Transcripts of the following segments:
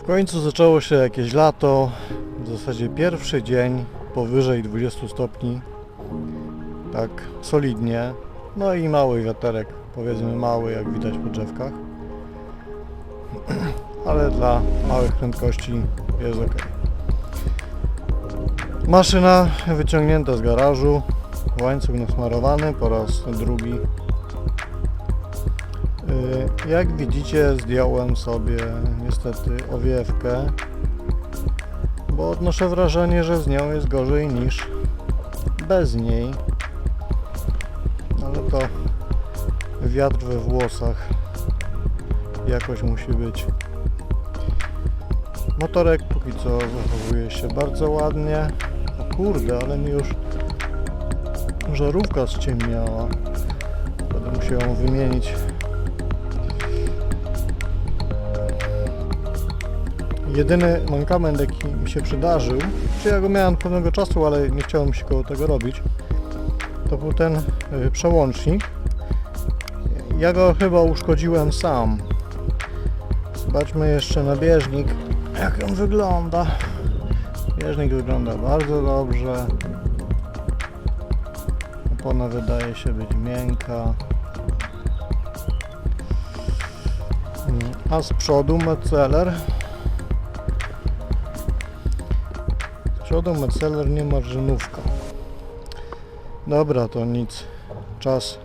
W końcu zaczęło się jakieś lato, w zasadzie pierwszy dzień powyżej 20 stopni, tak solidnie, no i mały wiaterek, powiedzmy mały jak widać po drzewkach, ale dla małych prędkości jest ok. Maszyna wyciągnięta z garażu, łańcuch nasmarowany po raz drugi. Y, Jak widzicie zdjąłem sobie niestety owiewkę, bo odnoszę wrażenie, że z nią jest gorzej niż bez niej. Ale to wiatr we włosach jakoś musi być. Motorek póki co zachowuje się bardzo ładnie. O kurde, ale mi już żarówka ściemniała. Będę musiał ją wymienić. Jedyny mankament jaki mi się przydarzył, czy ja go miałem pewnego czasu, ale nie chciałem się koło tego robić, to był ten y, przełącznik. Ja go chyba uszkodziłem sam. Zobaczmy jeszcze na bieżnik, jak on wygląda. Bieżnik wygląda bardzo dobrze. Opona wydaje się być miękka. Mm, A z przodu Metzeler. Przodu Metzeler nie marżynówka. Dobra, to nic. Czas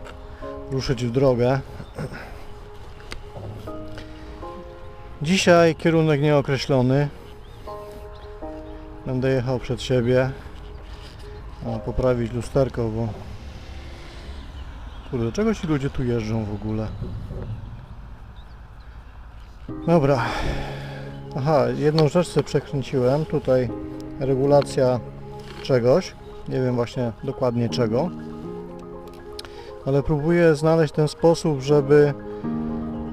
ruszyć w drogę. Dzisiaj kierunek nieokreślony. Będę jechał przed siebie. Poprawić lusterko, bo... Kurde, czego ci ludzie tu jeżdżą w ogóle? Dobra. Aha, jedną rzecz sobie przekręciłem. Tutaj regulacja czegoś. Nie wiem właśnie dokładnie czego. Ale próbuję znaleźć ten sposób, żeby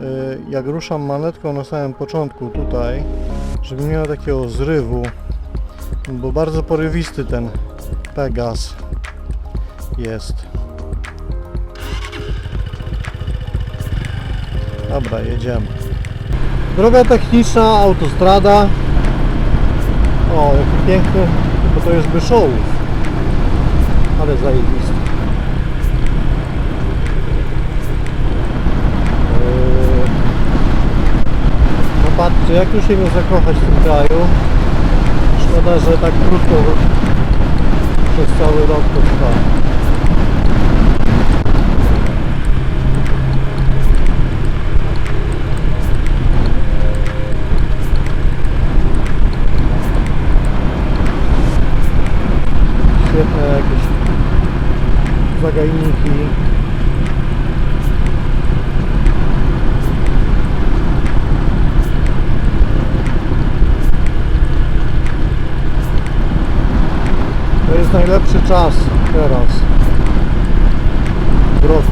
y, jak ruszam manetką na samym początku tutaj, żeby nie miał takiego zrywu, bo bardzo porywisty ten Pegas jest. Dobra, jedziemy. Droga techniczna, autostrada. O, jaki piękny, bo to jest Byszołów. Ale zajebisty. Yy, No patrzcie, jak tu się nie zakochać w tym kraju. Szkoda, że tak krótko przez cały rok to trwa. Świetne jakieś To jest najlepszy czas teraz w roku.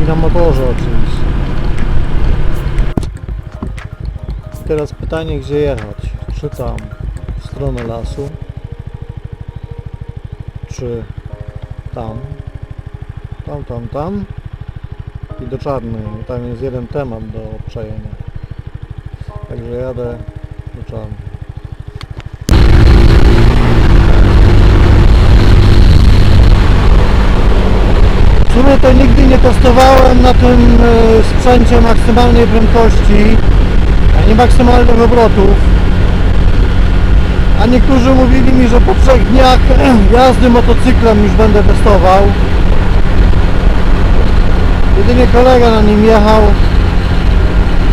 I na motorze oczywiście. Teraz pytanie, gdzie jechać? Czy tam w stronę lasu? Czy tam? Tam, tam, tam? I do Czarnej. Tam jest jeden temat do przejęcia. Także jadę do Czarnej. W sumie to nigdy nie testowałem na tym e, sprzęcie maksymalnej prędkości, ani maksymalnych obrotów. A niektórzy mówili mi, że po trzech dniach jazdy motocyklem już będę testował. Jedynie kolega na nim jechał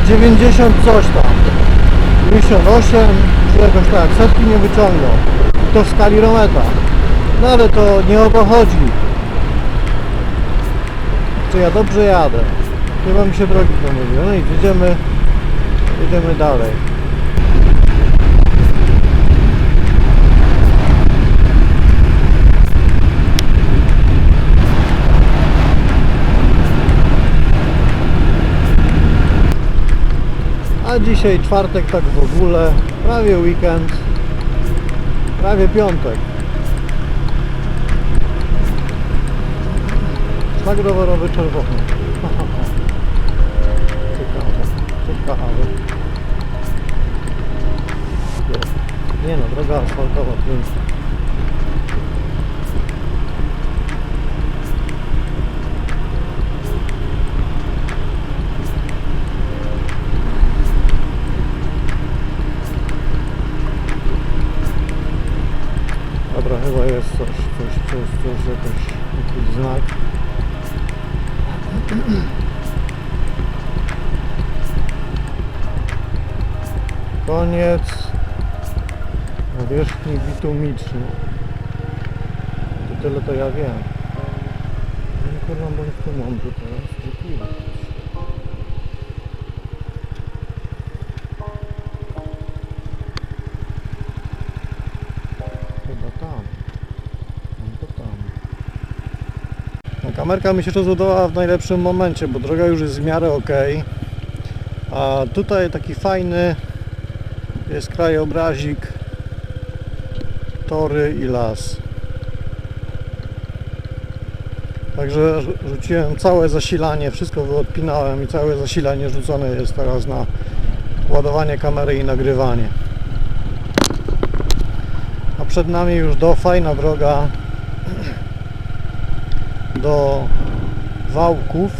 90 coś tam. 98 czy jakoś tak, setki nie wyciągnął. I to w skali rometa. No ale to nie o to chodzi. Czy ja dobrze jadę? Chyba mi się drogi pomyliły. No i jedziemy, jedziemy dalej. A dzisiaj czwartek tak w ogóle, prawie weekend, prawie piątek. Szlak rowerowy czerwony. Ciekawe, ciekawe. Nie no, droga asfaltowa piękna. Coś, jakoś, jakiś znak. Koniec nawierzchni bitumicznej. To tyle to ja wiem. No kurwa, bądź tu mądry teraz. Dziękuję. Kamerka mi się rozładowała w najlepszym momencie, bo droga już jest w miarę ok. A tutaj taki fajny jest krajobrazik, tory i las. Także rzu- rzuciłem całe zasilanie, wszystko wyodpinałem i całe zasilanie rzucone jest teraz na ładowanie kamery i nagrywanie. A przed nami już do fajna droga do Wałków.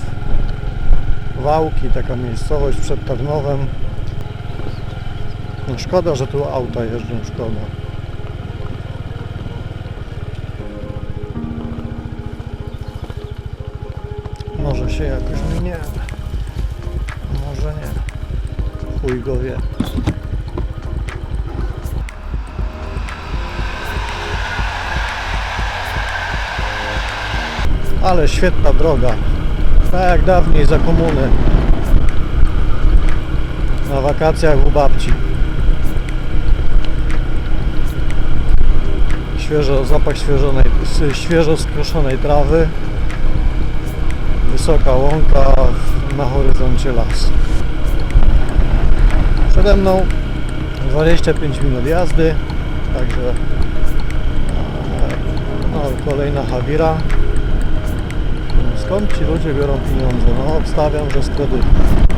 Wałki, taka miejscowość przed Tarnowem. No szkoda, że tu auta jeżdżą, szkoda. Może się jakoś minie. Może nie. Chuj go wie. Ale świetna droga. Tak jak dawniej za komuny. Na wakacjach u babci. Świeżo, zapach świeżonej, świeżo skoszonej trawy. Wysoka łąka, na horyzoncie las. Przede mną 25 minut jazdy, także e, no, kolejna Hawira. Skąd ci ludzie biorą pieniądze? No obstawiam, że z kredytu.